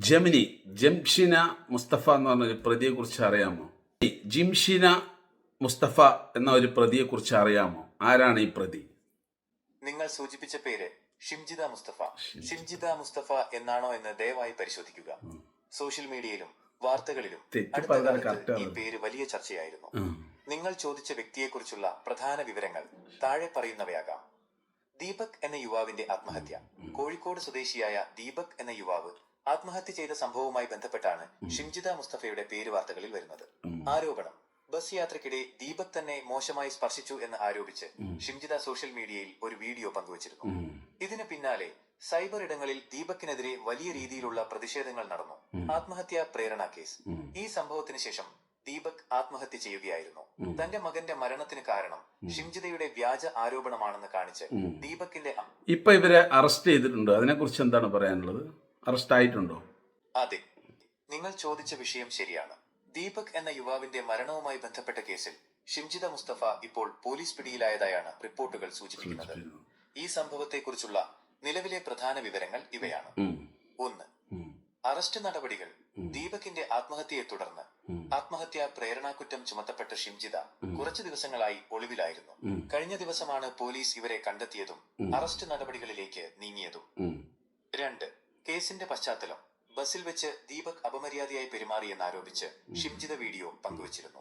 Gemini Jamshina Mustafa എന്ന് പറഞ്ഞ ഒരു പ്രതിയെ കുറിച്ച് അറിയാമോ ജിംഷിന മുസ്തഫ എന്ന ഒരു പ്രതിയെ കുറിച്ച് അറിയാമോ? ആരാണ് ഈ പ്രതി? നിങ്ങൾ സൂചിപ്പിച്ച പേര് ഷിംജിത മുസ്തഫ. ഷിംജിത. മുസ്തഫ എന്നാണോ എന്ന് ദയവായി പരിശോധിക്കുക. സോഷ്യൽ മീഡിയയിലും വാർത്തകളിലും അടുത്ത കാലത്ത് ഈ പേര് വലിയ ചർച്ചയായിരുന്നു. നിങ്ങൾ ചോദിച്ച വ്യക്തിയെക്കുറിച്ചുള്ള പ്രധാന വിവരങ്ങൾ താഴെ പറയുന്നവയാകാം. ദീപക് എന്ന യുവാവിന്റെ ആത്മഹത്യ. കോഴിക്കോട് സ്വദേശിയായ ദീപക് എന്ന യുവാവ് ആത്മഹത്യ ചെയ്ത സംഭവവുമായി ബന്ധപ്പെട്ടാണ് ഷിംജിത മുസ്തഫയുടെ പേര് വാർത്തകളിൽ വരുന്നത് ആരോപണം. ബസ് യാത്രക്കിടെ ദീപക് തന്നെ മോശമായി സ്പർശിച്ചു എന്ന് ആരോപിച്ച് ഷിംജിത സോഷ്യൽ മീഡിയയിൽ ഒരു വീഡിയോ പങ്കുവച്ചിരുന്നു. ഇതിന് പിന്നാലെ സൈബർ ഇടങ്ങളിൽ ദീപക്കിനെതിരെ വലിയ രീതിയിലുള്ള പ്രതിഷേധങ്ങൾ നടന്നു. ആത്മഹത്യാ പ്രേരണ കേസ്. ഈ സംഭവത്തിന് ശേഷം ദീപക് ആത്മഹത്യ ചെയ്യുകയായിരുന്നു. തന്റെ മകന്റെ മരണത്തിന് കാരണം ഷിംജിതയുടെ വ്യാജ ആരോപണമാണെന്ന് കാണിച്ച് ദീപക്കിന്റെ ഇപ്പൊ ഇവരെ അറസ്റ്റ് ചെയ്തിട്ടുണ്ട്. അതിനെക്കുറിച്ച് എന്താണ് പറയാനുള്ളത്? അറസ്റ്റ് ആയിട്ടുണ്ടോ അതെ. നിങ്ങൾ ചോദിച്ച വിഷയം ശരിയാണ്. ദീപക് എന്ന യുവാവിന്റെ മരണവുമായി ബന്ധപ്പെട്ട കേസിൽ ഷിംജിത മുസ്തഫ ഇപ്പോൾ പോലീസ് പിടിയിലായതായാണ് റിപ്പോർട്ടുകൾ സൂചിപ്പിക്കുന്നത്. ഈ സംഭവത്തെക്കുറിച്ചുള്ള നിലവിലെ പ്രധാന വിവരങ്ങൾ ഇവയാണ്. ഒന്ന്. അറസ്റ്റ് നടപടികൾ ദീപകിന്റെ ആത്മഹത്യയെ തുടർന്ന് ആത്മഹത്യാ പ്രേരണാകുറ്റം ചുമത്തപ്പെട്ട ഷിംജിത കുറച്ചു ദിവസങ്ങളായി ഒളിവിലായിരുന്നു. കഴിഞ്ഞ ദിവസമാണ് പോലീസ് ഇവരെ കണ്ടെത്തിയതും അറസ്റ്റ് നടപടികളിലേക്ക് നീങ്ങിയതും. രണ്ട്. കേസിന്റെ പശ്ചാത്തലം ബസിൽ വെച്ച് ദീപക് അപമര്യാദയായി പെരുമാറിയെന്ന് ആരോപിച്ച് ഷിംജിത വീഡിയോ പങ്കുവച്ചിരുന്നു.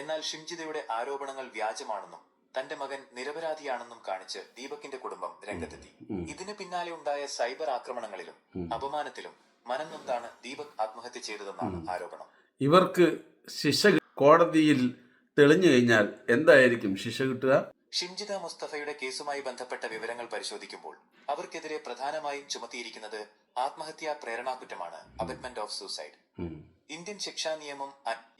എന്നാൽ ഷിംജിതയുടെ ആരോപണങ്ങൾ വ്യാജമാണെന്നും തന്റെ മകൻ നിരപരാധിയാണെന്നും കാണിച്ച് ദീപകിന്റെ കുടുംബം രംഗത്തെത്തി. ഇതിന് പിന്നാലെ ഉണ്ടായ സൈബർ ആക്രമണങ്ങളിലും അപമാനത്തിലും മനംനൊന്താണ് ദീപക് ആത്മഹത്യ ചെയ്തതെന്നാണ് ആരോപണം. ഇവർക്ക് ശിക്ഷ കോടതിയിൽ തെളിഞ്ഞു കഴിഞ്ഞാൽ എന്തായിരിക്കും ശിക്ഷ കിട്ടുക? ഷിംജിത മുസ്തഫയുടെ കേസുമായി ബന്ധപ്പെട്ട വിവരങ്ങൾ പരിശോധിക്കുമ്പോൾ അവർക്കെതിരെ പ്രധാനമായും ചുമത്തിയിരിക്കുന്നത് ആത്മഹത്യാ പ്രേരണാകുറ്റമാണ് അബറ്റ്മെന്റ് ഓഫ് സൂസൈഡ് ഇന്ത്യൻ ശിക്ഷാ നിയമം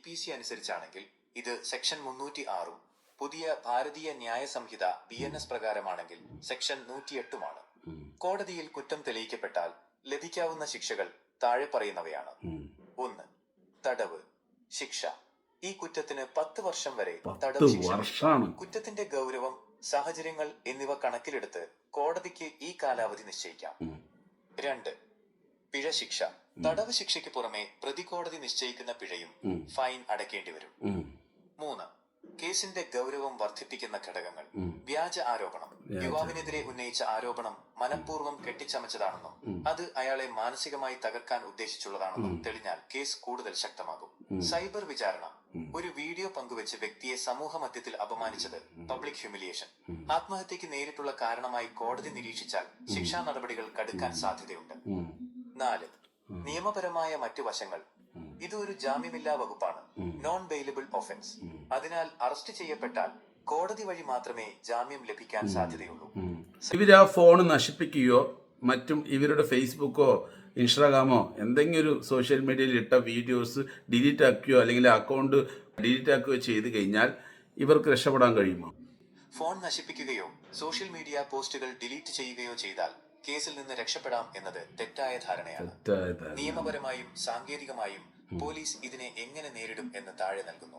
പി സി അനുസരിച്ചാണെങ്കിൽ ഇത് സെക്ഷൻ മുന്നൂറ്റി ആറും പുതിയ Bharatiya Nyaya Sanhita B N S പ്രകാരമാണെങ്കിൽ section നൂറ്റിയെട്ടുമാണ്. കോടതിയിൽ കുറ്റം തെളിയിക്കപ്പെട്ടാൽ ലഭിക്കാവുന്ന ശിക്ഷകൾ താഴെ പറയുന്നവയാണ്. ഒന്ന് തടവ് ശിക്ഷ. ഈ കുറ്റത്തിന് പത്ത് വർഷം വരെ തടവ് ശിക്ഷ കുറ്റത്തിന്റെ ഗൗരവം സാഹചര്യങ്ങൾ എന്നിവ കണക്കിലെടുത്ത് കോടതിക്ക് ഈ കാലാവധി നിശ്ചയിക്കാം. രണ്ട് പിഴ ശിക്ഷ. തടവ് ശിക്ഷയ്ക്ക് പുറമെ പ്രതികോടതി നിശ്ചയിക്കുന്ന പിഴയും. ഫൈൻ അടയ്ക്കേണ്ടി വരും. മൂന്ന് കേസിന്റെ ഗൗരവം വർദ്ധിപ്പിക്കുന്ന ഘടകങ്ങൾ. വ്യാജ ആരോപണം. യുവാവിനെതിരെ ഉന്നയിച്ച ആരോപണം മനഃപൂർവം കെട്ടിച്ചമച്ചതാണെന്നും അത് അയാളെ മാനസികമായി തകർക്കാൻ ഉദ്ദേശിച്ചുള്ളതാണെന്നും തെളിഞ്ഞാൽ കേസ് കൂടുതൽ ശക്തമാകും. സൈബർ വിചാരണ. ഒരു വീഡിയോ പങ്കുവെച്ച് വ്യക്തിയെ സമൂഹ മധ്യത്തിൽ അപമാനിച്ചത് പബ്ലിക് ഹ്യൂമിലിയേഷൻ ആത്മഹത്യക്ക് നേരിട്ടുള്ള കാരണമായി കോടതി നിരീക്ഷിച്ചാൽ ശിക്ഷാ നടപടികൾ കടുക്കാൻ സാധ്യതയുണ്ട്. നാല് നിയമപരമായ മറ്റു വശങ്ങൾ. ഇത് ഒരു ജാമ്യമില്ലാ വകുപ്പാണ്. നോൺ ബെയിലബിൾ ഒഫൻസ് അതിനാൽ അറസ്റ്റ് ചെയ്യപ്പെട്ടാൽ കോടതി വഴി മാത്രമേ ജാമ്യം ലഭിക്കാൻ സാധ്യതയുള്ളൂ. ഇവരാ ആ ഫോൺ നശിപ്പിക്കുകയോ മറ്റും ഇവരുടെ ഫേസ്ബുക്കോ ഇൻസ്റ്റാഗ്രാമോ എന്തെങ്കിലും ഒരു സോഷ്യൽ മീഡിയയിൽ ഇട്ട വീഡിയോസ് ഡിലീറ്റ് ആക്കുകയോ അല്ലെങ്കിൽ അക്കൗണ്ട് ഡിലീറ്റ് ആക്കുകയോ ചെയ്ത് കഴിഞ്ഞാൽ ഇവർക്ക് രക്ഷപ്പെടാൻ കഴിയുമോ? ഫോൺ നശിപ്പിക്കുകയോ സോഷ്യൽ മീഡിയ പോസ്റ്റുകൾ ഡിലീറ്റ് ചെയ്യുകയോ ചെയ്താൽ കേസിൽ നിന്ന് രക്ഷപ്പെടാം എന്നത് തെറ്റായ ധാരണയാണ്. നിയമപരമായും സാങ്കേതികമായും പോലീസ് ഇതിനെ എങ്ങനെ നേരിടും എന്ന് താഴെ നൽകുന്നു.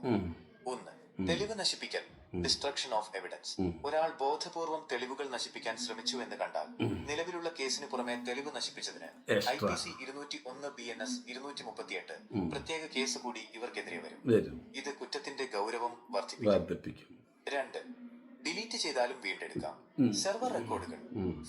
ഒന്ന് തെളിവ് നശിപ്പിക്കൽ ഡിസ്ട്രക്ഷൻ ഓഫ് എവിഡൻസ് ഒരാൾ ബോധപൂർവം തെളിവുകൾ നശിപ്പിക്കാൻ ശ്രമിച്ചു എന്ന് കണ്ടാൽ നിലവിലുള്ള കേസിന് പുറമെ തെളിവ് നശിപ്പിച്ചതിന് ഐ. പി സി ഇരുന്നൂറ്റി ഒന്ന് ബി എൻ എസ് ഇരുന്നൂറ്റി മുപ്പത്തിയെട്ട് പ്രത്യേക കേസ് കൂടി ഇവർക്കെതിരെ വരും. ഇത് കുറ്റത്തിന്റെ ഗൗരവം വർദ്ധിപ്പിക്കും. ഡിലീറ്റ് ചെയ്താലും വീണ്ടെടുക്കാം. സെർവർ റെക്കോർഡുകൾ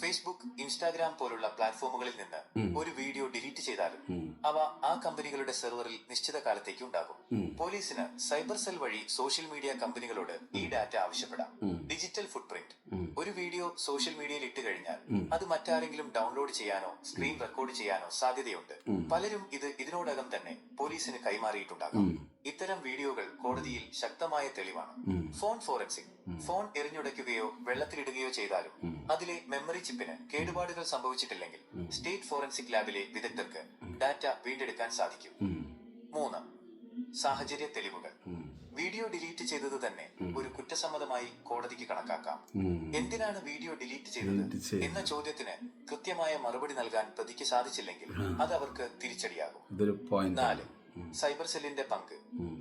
ഫേസ്ബുക്ക് ഇൻസ്റ്റാഗ്രാം പോലുള്ള പ്ലാറ്റ്ഫോമുകളിൽ നിന്ന് ഒരു വീഡിയോ ഡിലീറ്റ് ചെയ്താലും അവ ആ കമ്പനികളുടെ സെർവറിൽ നിശ്ചിത കാലത്തേക്ക് ഉണ്ടാകും. പോലീസിന് സൈബർ സെൽ വഴി സോഷ്യൽ മീഡിയ കമ്പനികളോട് ഈ ഡാറ്റ ആവശ്യപ്പെടാം. ഡിജിറ്റൽ ഫുട്പ്രിന്റ് ഒരു വീഡിയോ സോഷ്യൽ മീഡിയയിൽ ഇട്ട് കഴിഞ്ഞാൽ അത് മറ്റാരെങ്കിലും ഡൗൺലോഡ് ചെയ്യാനോ സ്ക്രീൻ റെക്കോർഡ് ചെയ്യാനോ സാധ്യതയുണ്ട്. പലരും ഇത് ഇതിനോടകം തന്നെ പോലീസിന് കൈമാറിയിട്ടുണ്ടാകാം. ഇത്തരം വീഡിയോകൾ കോടതിയിൽ ശക്തമായ തെളിവാണ്. Phone forensic. ഫോൺ എറിഞ്ഞുടയ്ക്കുകയോ വെള്ളത്തിലിടുകയോ ചെയ്താലും അതിലെ മെമ്മറി ചിപ്പിന് കേടുപാടുകൾ സംഭവിച്ചിട്ടില്ലെങ്കിൽ സ്റ്റേറ്റ് ഫോറൻസിക് ലാബിലെ വിദഗ്ധർക്ക് ഡാറ്റ വീണ്ടെടുക്കാൻ സാധിക്കും. മൂന്ന് സാഹചര്യ തെളിവുകൾ. വീഡിയോ ഡിലീറ്റ് ചെയ്തത് തന്നെ ഒരു കുറ്റസമ്മതമായി കോടതിക്ക് കണക്കാക്കാം. എന്തിനാണ് വീഡിയോ ഡിലീറ്റ് ചെയ്തത്? എന്ന ചോദ്യത്തിന് കൃത്യമായ മറുപടി നൽകാൻ പ്രതിക്ക് സാധിച്ചില്ലെങ്കിൽ അത് അവർക്ക് തിരിച്ചടിയാകും. നാല് സൈബർ സെല്ലിന്റെ പങ്ക്.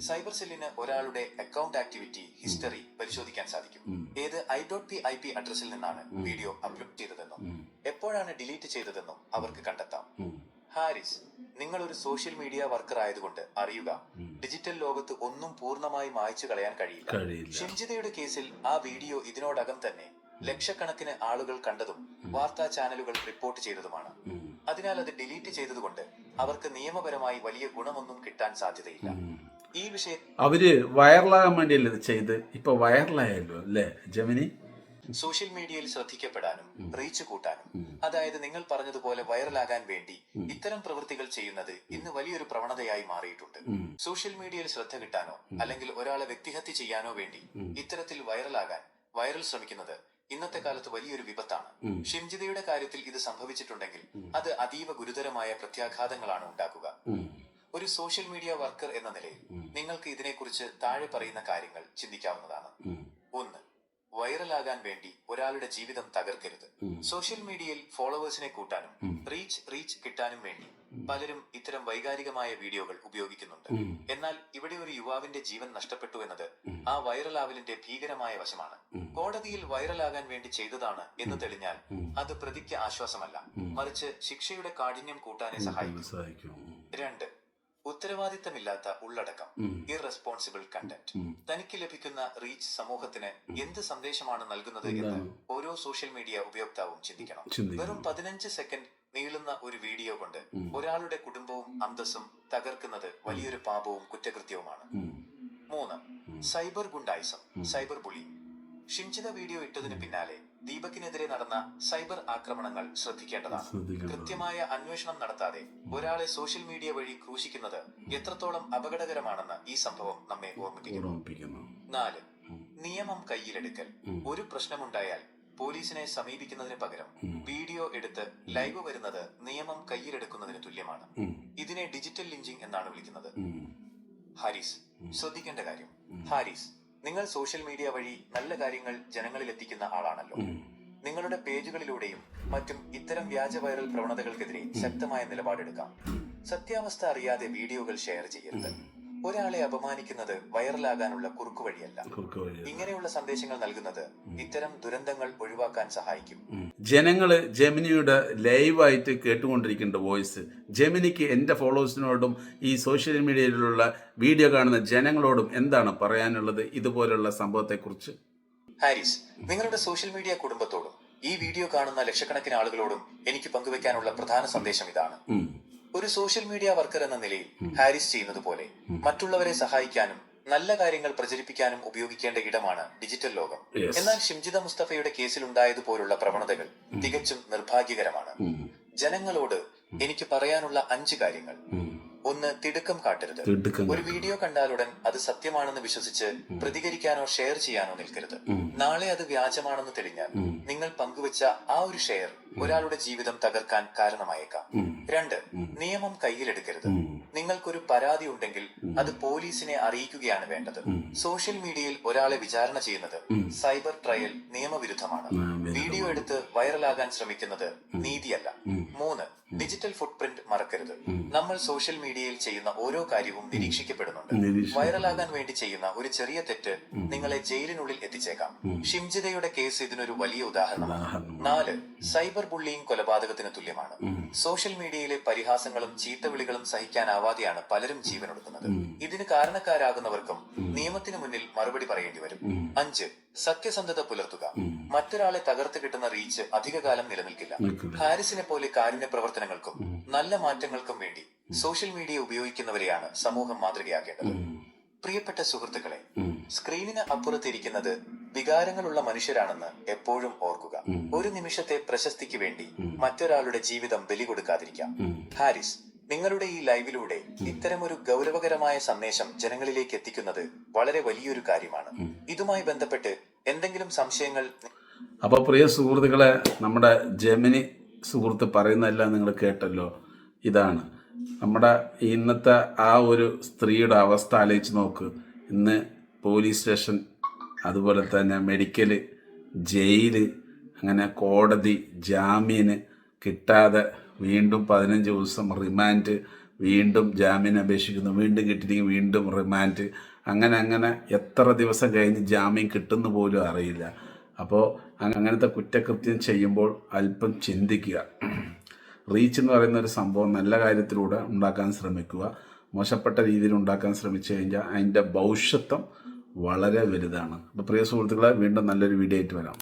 സൈബർ സെല്ലിന് ഒരാളുടെ അക്കൗണ്ട് ആക്ടിവിറ്റി ഹിസ്റ്ററി പരിശോധിക്കാൻ സാധിക്കും. ഏത് I dot P I P അഡ്രസ്സിൽ നിന്നാണ് വീഡിയോ അപ്ലോഡ് ചെയ്തതെന്നും എപ്പോഴാണ് ഡിലീറ്റ് ചെയ്തതെന്നും അവർക്ക് കണ്ടെത്താം. ഹാരിസ് നിങ്ങൾ ഒരു സോഷ്യൽ മീഡിയ വർക്കർ ആയതുകൊണ്ട് അറിയുക ഡിജിറ്റൽ ലോകത്ത് ഒന്നും പൂർണമായി മായ്ച്ചു കളയാൻ കഴിയില്ല. ഷിംജിതയുടെ കേസിൽ ആ വീഡിയോ ഇതിനോടകം തന്നെ ലക്ഷക്കണക്കിന് ആളുകൾ കണ്ടതും വാർത്താ ചാനലുകൾ റിപ്പോർട്ട് ചെയ്തതുമാണ്. അതിനാൽ അത് ഡിലീറ്റ് ചെയ്തതുകൊണ്ട് അവർക്ക് നിയമപരമായി വലിയ ഗുണമൊന്നും കിട്ടാൻ സാധ്യതയില്ല. ഈ വിഷയം അവർ വൈറലാകാൻ വേണ്ടിയല്ലേ ഇത് ചെയ്ത്? ഇപ്പൊ വൈറലായല്ലോ അല്ലേ ജമിനി? സോഷ്യൽ മീഡിയയിൽ ശ്രദ്ധിക്കപ്പെടാനും റീച്ച് കൂട്ടാനും. അതായത് നിങ്ങൾ പറഞ്ഞതുപോലെ വൈറലാകാൻ വേണ്ടി ഇത്തരം പ്രവൃത്തികൾ ചെയ്യുന്നത് ഇന്ന് വലിയൊരു പ്രവണതയായി മാറിയിട്ടുണ്ട്. സോഷ്യൽ മീഡിയയിൽ ശ്രദ്ധ കിട്ടാനോ അല്ലെങ്കിൽ ഒരാളെ വ്യക്തിഹത്യ ചെയ്യാനോ വേണ്ടി ഇത്തരത്തിൽ വൈറലാകാൻ വൈറൽ ശ്രമിക്കുന്നത് ഇന്നത്തെ കാലത്ത് വലിയൊരു വിപത്താണ്. ഷിംജിതയുടെ കാര്യത്തിൽ ഇത് സംഭവിച്ചിട്ടുണ്ടെങ്കിൽ അത് അതീവ ഗുരുതരമായ പ്രത്യാഘാതങ്ങളാണ് ഉണ്ടാക്കുക. ഒരു സോഷ്യൽ മീഡിയ വർക്കർ എന്ന നിലയിൽ നിങ്ങൾക്ക് ഇതിനെക്കുറിച്ച് താഴെ പറയുന്ന കാര്യങ്ങൾ ചിന്തിക്കാവുന്നതാണ്. ഒന്ന് വൈറലാകാൻ വേണ്ടി ഒരാളുടെ ജീവിതം തകർക്കരുത്. സോഷ്യൽ മീഡിയയിൽ ഫോളോവേഴ്സിനെ കൂട്ടാനും റീച്ച് റീച്ച് കിട്ടാനും വേണ്ടി പലരും ഇത്തരം വൈകാരികമായ വീഡിയോകൾ ഉപയോഗിക്കുന്നുണ്ട്. എന്നാൽ ഇവിടെ ഒരു യുവാവിന്റെ ജീവൻ നഷ്ടപ്പെട്ടു എന്നത് ആ വൈറലാവലിന്റെ ഭീകരമായ വശമാണ്. കോടതിയിൽ വൈറലാകാൻ വേണ്ടി ചെയ്തതാണ് എന്ന് തെളിഞ്ഞാൽ അത് പ്രതിക്ക് ആശ്വാസമല്ല. മറിച്ച് ശിക്ഷയുടെ കാഠിന്യം കൂട്ടാനെ സഹായിക്കും. രണ്ട് ഉത്തരവാദിത്തമില്ലാത്ത ഉള്ളടക്കം. ഇറസ്പോൺസിബിൾ കണ്ടന്റ് തനിക്ക് ലഭിക്കുന്ന റീച്ച് സമൂഹത്തിന് എന്ത് സന്ദേശമാണ് നൽകുന്നത് എന്ന് ഓരോ സോഷ്യൽ മീഡിയ ഉപയോക്താവും ചിന്തിക്കണം. വെറും പതിനഞ്ച് സെക്കൻഡ് നീളുന്ന ഒരു വീഡിയോ കൊണ്ട് ഒരാളുടെ കുടുംബവും അന്തസ്സും തകർക്കുന്നത് വലിയൊരു പാപവും കുറ്റകൃത്യവുമാണ്. മൂന്ന് സൈബർ ഗുണ്ടായിസം സൈബർ ബുളി ഷിംചിത വീഡിയോ ഇട്ടതിന് പിന്നാലെ ദീപക്കിനെതിരെ നടന്ന സൈബർ ആക്രമണങ്ങൾ ശ്രദ്ധിക്കേണ്ടതാണ്. ശ്രദ്ധിക്കണം. കൃത്യമായ അന്വേഷണം നടത്താതെ ഒരാളെ സോഷ്യൽ മീഡിയ വഴി ക്രൂശിക്കുന്നത് എത്രത്തോളം അപകടകരമാണെന്ന് ഈ സംഭവം നമ്മെ ഓർമ്മിപ്പിക്കുന്നു. നാല് നിയമം കയ്യിലെടുക്കൽ. ഒരു പ്രശ്നമുണ്ടായാൽ പോലീസിനെ സമീപിക്കുന്നതിന് പകരം വീഡിയോ എടുത്ത് ലൈവ് വരുന്നത് നിയമം കയ്യിലെടുക്കുന്നതിന് തുല്യമാണ്. ഇതിനെ ഡിജിറ്റൽ ലിഞ്ചിങ് എന്നാണ് വിളിക്കുന്നത്. ഹാരിസ് ശ്രദ്ധിക്കേണ്ട കാര്യം. ഹാരിസ് നിങ്ങൾ സോഷ്യൽ മീഡിയ വഴി നല്ല കാര്യങ്ങൾ ജനങ്ങളിൽ എത്തിക്കുന്ന ആളാണല്ലോ നിങ്ങളുടെ പേജുകളിലൂടെയും മറ്റും ഇത്തരം വ്യാജ വൈറൽ പ്രവണതകൾക്കെതിരെ ശക്തമായ നിലപാടെടുക്കാം. സത്യാവസ്ഥ അറിയാതെ വീഡിയോകൾ ഷെയർ ചെയ്യരുത്. ഒരാളെ അപമാനിക്കുന്നത് വൈറലാകാനുള്ള കുറുക്കു വഴിയല്ല. ഇങ്ങനെയുള്ള സന്ദേശങ്ങൾ നൽകുന്നത് ഇത്തരം ദുരന്തങ്ങൾ ഒഴിവാക്കാൻ സഹായിക്കും. ജനങ്ങൾ ജെമിനിയുടെ ലൈവായിട്ട് കേട്ടുകൊണ്ടിരിക്കേണ്ട വോയിസ്. ജെമിനിക്ക് എന്റെ ഫോളോവേഴ്സിനോടും ഈ സോഷ്യൽ മീഡിയയിലുള്ള വീഡിയോ കാണുന്ന ജനങ്ങളോടും എന്താണ് പറയാനുള്ളത് ഇതുപോലുള്ള സംഭവത്തെക്കുറിച്ച്? ഹാരിസ് നിങ്ങളുടെ സോഷ്യൽ മീഡിയ കുടുംബത്തോടും ഈ വീഡിയോ കാണുന്ന ലക്ഷക്കണക്കിന് ആളുകളോടും എനിക്ക് പങ്കുവെക്കാനുള്ള പ്രധാന സന്ദേശം ഇതാണ്. ഒരു സോഷ്യൽ മീഡിയ വർക്കർ എന്ന നിലയിൽ ഹാരിസ് ചെയ്യുന്നത് പോലെ മറ്റുള്ളവരെ സഹായിക്കാനും നല്ല കാര്യങ്ങൾ പ്രചരിപ്പിക്കാനും ഉപയോഗിക്കേണ്ട ഇടമാണ് ഡിജിറ്റൽ ലോകം. എന്നാൽ ഷിംജിത മുസ്തഫയുടെ കേസിൽ ഉണ്ടായതുപോലുള്ള പ്രവണതകൾ തികച്ചും നിർഭാഗ്യകരമാണ്. ജനങ്ങളോട് എനിക്ക് പറയാനുള്ള അഞ്ച് കാര്യങ്ങൾ. ഒന്ന് തിടുക്കം കാട്ടരുത്. ഒരു വീഡിയോ കണ്ടാലുടൻ അത് സത്യമാണെന്ന് വിശ്വസിച്ച് പ്രതികരിക്കാനോ ഷെയർ ചെയ്യാനോ നിൽക്കരുത്. നാളെ അത് വ്യാജമാണെന്ന് തെളിഞ്ഞാൽ നിങ്ങൾ പങ്കുവച്ച ആ ഒരു ഷെയർ ഒരാളുടെ ജീവിതം തകർക്കാൻ കാരണമായേക്കാം. രണ്ട് നിയമം കയ്യിലെടുക്കരുത്. നിങ്ങൾക്കൊരു പരാതി ഉണ്ടെങ്കിൽ അത് പോലീസിനെ അറിയിക്കുകയാണ് വേണ്ടത്. സോഷ്യൽ മീഡിയയിൽ ഒരാളെ വിചാരണ ചെയ്യുന്നത് സൈബർ ട്രയൽ നിയമവിരുദ്ധമാണ്. വീഡിയോ എടുത്ത് വൈറലാകാൻ ശ്രമിക്കുന്നത് നീതിയല്ല. മൂന്ന് ഡിജിറ്റൽ ഫുട് പ്രിന്റ് മറക്കരുത്. നമ്മൾ സോഷ്യൽ മീഡിയയിൽ ചെയ്യുന്ന ഓരോ കാര്യവും നിരീക്ഷിക്കപ്പെടുന്നുണ്ട്. നിരീക്ഷ- വൈറലാകാൻ വേണ്ടി ചെയ്യുന്ന ഒരു ചെറിയ തെറ്റ് നിങ്ങളെ ജയിലിനുള്ളിൽ എത്തിച്ചേക്കാം. ഷിംജിതയുടെ കേസ് ഇതിനൊരു വലിയ ഉദാഹരണമാണ്. നാല് സൈബർ ബുള്ളിയും കൊലപാതകത്തിന് തുല്യമാണ്. സോഷ്യൽ മീഡിയയിലെ പരിഹാസങ്ങളും ചീത്തവിളികളും സഹിക്കാനാവാതെയാണ് പലരും ജീവനൊടുക്കുന്നത്. ഇതിന് കാരണക്കാരാകുന്നവർക്കും നിയമത്തിന് മുന്നിൽ മറുപടി പറയേണ്ടി വരും. അഞ്ച് സത്യസന്ധത പുലർത്തുക. മറ്റൊരാളെ തകർത്ത് കിട്ടുന്ന റീച്ച് അധികകാലം നിലനിൽക്കില്ല. ഹാരിസിനെ പോലെ കാരുണ്യ പ്രവർത്തനങ്ങൾക്കും നല്ല മാറ്റങ്ങൾക്കും വേണ്ടി സോഷ്യൽ മീഡിയ ഉപയോഗിക്കുന്നവരെയാണ് സമൂഹം മാതൃകയാക്കേണ്ടത്. പ്രിയപ്പെട്ട സുഹൃത്തുക്കളെ സ്ക്രീനിന് അപ്പുറത്തിരിക്കുന്നത് വികാരങ്ങളുള്ള മനുഷ്യരാണെന്ന് എപ്പോഴും ഓർക്കുക. ഒരു നിമിഷത്തെ പ്രശസ്തിക്ക് വേണ്ടി മറ്റൊരാളുടെ ജീവിതം ബലി കൊടുക്കാതിരിക്കാം. ഹാരിസ് നിങ്ങളുടെ ഈ ലൈവിലൂടെ ഇത്തരമൊരു ഗൗരവകരമായ സന്ദേശം ജനങ്ങളിലേക്ക് എത്തിക്കുന്നത് വളരെ വലിയൊരു കാര്യമാണ്. ഇതുമായി ബന്ധപ്പെട്ട് എന്തെങ്കിലും സംശയങ്ങൾ അപ്പോൾ പ്രിയ സുഹൃത്തുക്കളെ നമ്മുടെ ജമിനി സുഹൃത്ത് പറയുന്നതെല്ലാം നിങ്ങൾ കേട്ടല്ലോ. ഇതാണ്. നമ്മുടെ ഇന്നത്തെ ആ ഒരു സ്ത്രീയുടെ അവസ്ഥ ആലോചിച്ച് നോക്ക്. ഇന്ന് പോലീസ് സ്റ്റേഷൻ അതുപോലെ തന്നെ മെഡിക്കൽ ജയിൽ അങ്ങനെ കോടതി ജാമ്യന് കിട്ടാതെ വീണ്ടും പതിനഞ്ച് ദിവസം റിമാൻഡ് വീണ്ടും ജാമ്യം അപേക്ഷിക്കുന്നു. വീണ്ടും കിട്ടിയില്ലെങ്കിൽ വീണ്ടും റിമാൻഡ് അങ്ങനെ അങ്ങനെ എത്ര ദിവസം കഴിഞ്ഞ് ജാമ്യം കിട്ടുന്ന പോലും അറിയില്ല. അപ്പോൾ അങ്ങനത്തെ കുറ്റകൃത്യം ചെയ്യുമ്പോൾ അല്പം ചിന്തിക്കുക. റീച്ച് എന്ന് പറയുന്ന ഒരു സംഭവം നല്ല കാര്യത്തിലൂടെ ഉണ്ടാക്കാൻ ശ്രമിക്കുക. മോശപ്പെട്ട രീതിയിൽ ഉണ്ടാക്കാൻ ശ്രമിച്ചു കഴിഞ്ഞാൽ അതിന്റെ ഭവിഷ്യത്വം വളരെ വലുതാണ്. അപ്പോൾ പ്രിയ സുഹൃത്തുക്കളെ വീണ്ടും നല്ലൊരു വീഡിയോ ആയിട്ട് വരാം.